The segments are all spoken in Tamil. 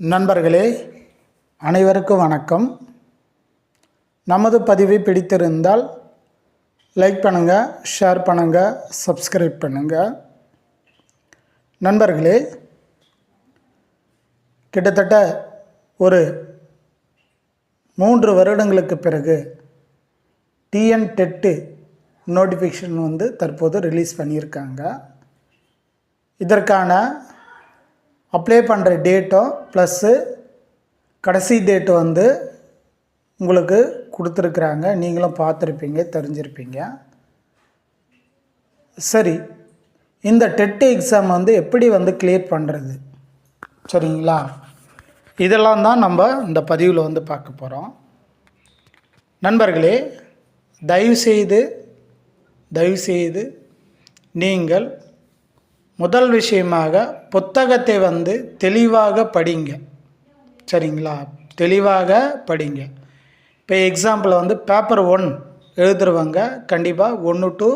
நண்பர்களே அனைவருக்கும் வணக்கம். நமது பதிவை பிடித்திருந்தால் லைக் பண்ணுங்கள் ஷேர் பண்ணுங்கள் சப்ஸ்கிரைப் பண்ணுங்கள் நண்பர்களே கிட்டத்தட்ட ஒரு மூன்று வருடங்களுக்கு பிறகு டிஎன் டெட்டு நோட்டிஃபிகேஷன் வந்து தற்போது ரிலீஸ் பண்ணியிருக்காங்க. இதற்கான அப்ளை பண்ணுற டேட்டும் ப்ளஸ்ஸு கடைசி டேட்டு வந்து உங்களுக்கு கொடுத்துருக்குறாங்க. நீங்களும் பார்த்துருப்பீங்க தெரிஞ்சிருப்பீங்க. சரி இந்த டெட் எக்ஸாம் வந்து எப்படி வந்து கிளியர் பண்ணுறது சரிங்களா? இதெல்லாம் தான் நம்ம இந்த பதிவில் வந்து பார்க்க போகிறோம் நண்பர்களே தயவுசெய்து தயவுசெய்து நீங்கள் முதல் விஷயமாக புத்தகத்தை வந்து தெளிவாக படிங்க. சரிங்களா? தெளிவாக படிங்க. இப்போ எக்ஸாம்பிள் வந்து பேப்பர் ஒன் எழுதுறவங்க கண்டிப்பாக ஒன்று டு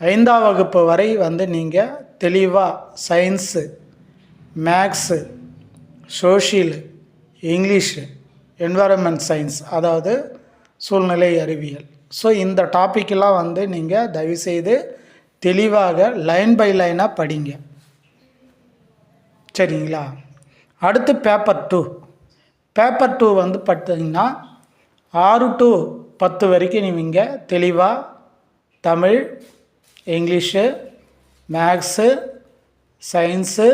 ஐந்தாம் வகுப்பு வரை வந்து நீங்கள் தெளிவாக science maths social English environment science அதாவது சூழ்நிலை அறிவியல். ஸோ இந்த டாப்பிக்கெல்லாம் வந்து நீங்கள் தயவுசெய்து தெளிவாக லைன் பை லைனாக படிங்க. சரிங்களா? அடுத்து பேப்பர் டூ. பேப்பர் டூ வந்து பார்த்தீங்கன்னா ஆறு டு பத்து வரைக்கும் நீங்கள் தெளிவாக Tamil English maths science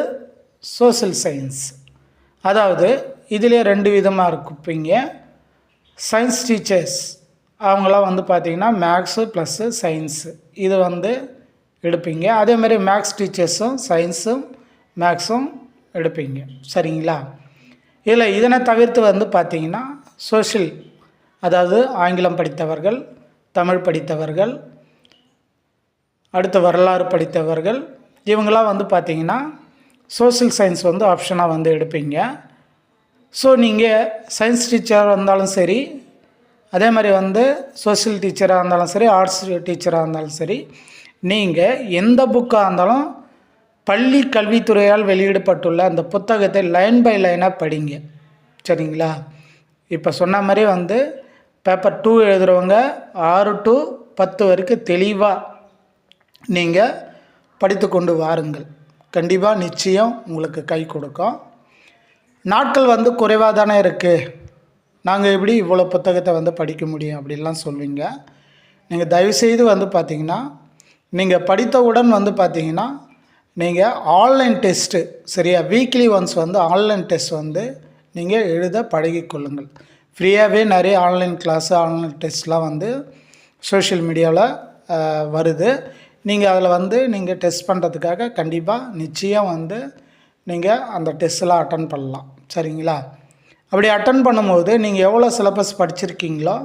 social science. அதாவது இதிலே ரெண்டு விதமாக இருப்பீங்க சயின்ஸ் டீச்சர்ஸ் அவங்களாம் வந்து பார்த்திங்கன்னா மேக்ஸு ப்ளஸ்ஸு சயின்ஸு. இது வந்து எடுப்பீங்க. அதேமாதிரி மேக்ஸ் டீச்சர்ஸும் சயின்ஸும் மேக்ஸும் எடுப்பீங்க. சரிங்களா? இதில் இதனை தவிர்த்து வந்து பார்த்திங்கன்னா சோஷியல் அதாவது ஆங்கிலம் படித்தவர்கள் தமிழ் படித்தவர்கள் அடுத்த வரலாறு படித்தவர்கள் இவங்களாம் வந்து பார்த்திங்கன்னா சோஷியல் சயின்ஸ் வந்து ஆப்ஷனாக வந்து எடுப்பீங்க. ஸோ நீங்கள் சயின்ஸ் டீச்சராக இருந்தாலும் சரி அதே மாதிரி வந்து சோஷியல் டீச்சராக இருந்தாலும் சரி ஆர்ட்ஸ் டீச்சராக இருந்தாலும் சரி நீங்கள் எந்த புக்காக இருந்தாலும் பள்ளி கல்வித்துறையால் வெளியிடப்பட்டுள்ள அந்த புத்தகத்தை லைன் பை லைனாக படிங்க. சரிங்களா? இப்போ சொன்ன மாதிரி வந்து பேப்பர் டூ எழுதுகிறவங்க ஆறு டு பத்து வரைக்கும் தெளிவாக நீங்கள் படித்து கொண்டு வாருங்கள். கண்டிப்பாக நிச்சயம் உங்களுக்கு கை கொடுக்கும். நாட்கள் வந்து குறைவாக தானே இருக்குது நாங்கள் எப்படி இவ்வளோ புத்தகத்தை வந்து படிக்க முடியும் அப்படின்லாம் சொல்லுவீங்க. நீங்கள் தயவுசெய்து வந்து பார்த்திங்கன்னா நீங்கள் படித்தவுடன் வந்து பார்த்தீங்கன்னா நீங்கள் ஆன்லைன் டெஸ்ட்டு சரியா? வீக்லி ஒன்ஸ் வந்து ஆன்லைன் டெஸ்ட் வந்து நீங்கள் எழுத பழகிக்கொள்ளுங்கள் ஃப்ரீயாகவே நிறைய ஆன்லைன் கிளாஸு ஆன்லைன் டெஸ்ட்லாம் வந்து சோஷியல் மீடியாவில் வருது. நீங்கள் அதில் வந்து நீங்கள் டெஸ்ட் பண்ணுறதுக்காக கண்டிப்பாக நிச்சயம் வந்து நீங்கள் அந்த டெஸ்ட்லாம் அட்டன் பண்ணலாம். சரிங்களா? அப்படி அட்டன் பண்ணும்போது நீங்கள் எவ்வளோ சிலபஸ் படிச்சிருக்கீங்களோ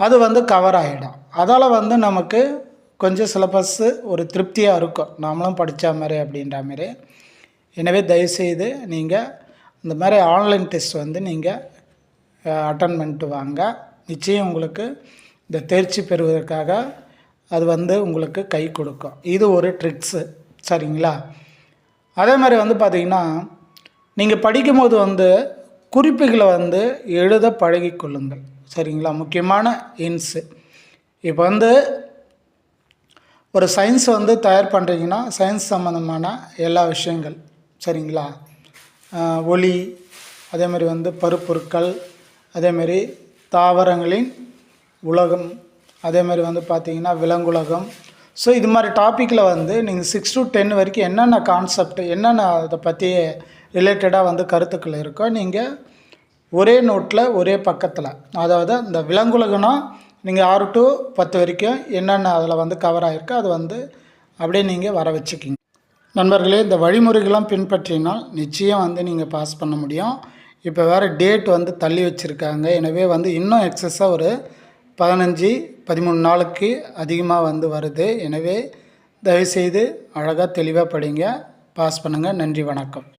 அது வந்து கவர் ஆகிடும் அதால் வந்து நமக்கு கொஞ்சம் சிலபஸ்ஸு ஒரு திருப்தியாக இருக்கும். நாமளும் படித்த மாதிரி அப்படின்ற மாதிரி. எனவே தயவுசெய்து நீங்கள் இந்த மாதிரி ஆன்லைன் டெஸ்ட் வந்து நீங்கள் அட்டன் பண்ணிட்டு வாங்க. நிச்சயம் உங்களுக்கு இந்த தேர்ச்சி பெறுவதற்காக அது வந்து உங்களுக்கு கை கொடுக்கும். இது ஒரு ட்ரிக்ஸு சரிங்களா? அதே மாதிரி வந்து பார்த்திங்கன்னா நீங்கள் படிக்கும்போது வந்து குறிப்புகளை வந்து எழுத பழகிக்கொள்ளுங்கள். சரிங்களா? முக்கியமான இன்ஸு இப்போ வந்து ஒரு சயின்ஸ் வந்து தயார் பண்ணுறீங்கன்னா சயின்ஸ் சம்மந்தமான எல்லா விஷயங்கள் சரிங்களா? ஒளி அதேமாதிரி வந்து பருப்பொருட்கள் அதேமாரி தாவரங்களின் உலகம் அதேமாதிரி வந்து பார்த்திங்கன்னா விலங்குலகம். ஸோ இது மாதிரி டாப்பிக்கில் வந்து நீங்கள் சிக்ஸ் டு டென் வரைக்கும் என்னென்ன கான்செப்ட் என்னென்ன அதை பற்றி ரிலேட்டடாக வந்து கருத்துக்கள் இருக்கோ நீங்கள் ஒரே நோட்டில் ஒரே பக்கத்தில் அதாவது இந்த விலங்குலகம்னா நீங்கள் ஆறு டு பத்து வரைக்கும் என்னென்ன அதில் வந்து கவர் ஆகிருக்கோ அது வந்து அப்படியே நீங்கள் வர வச்சுக்கிங்க. நண்பர்களே இந்த வழிமுறைகள்லாம் பின்பற்றினால் நிச்சயம் வந்து நீங்கள் பாஸ் பண்ண முடியும். இப்போ வேறு டேட் வந்து தள்ளி வச்சுருக்காங்க. எனவே வந்து இன்னும் எக்ஸஸாக ஒரு பதினஞ்சு பதிமூணு நாளுக்கு அதிகமாக வந்து வருது. எனவே தயவுசெய்து அழகாக தெளிவாக படிங்க. பாஸ் பண்ணுங்கள் நன்றி வணக்கம்.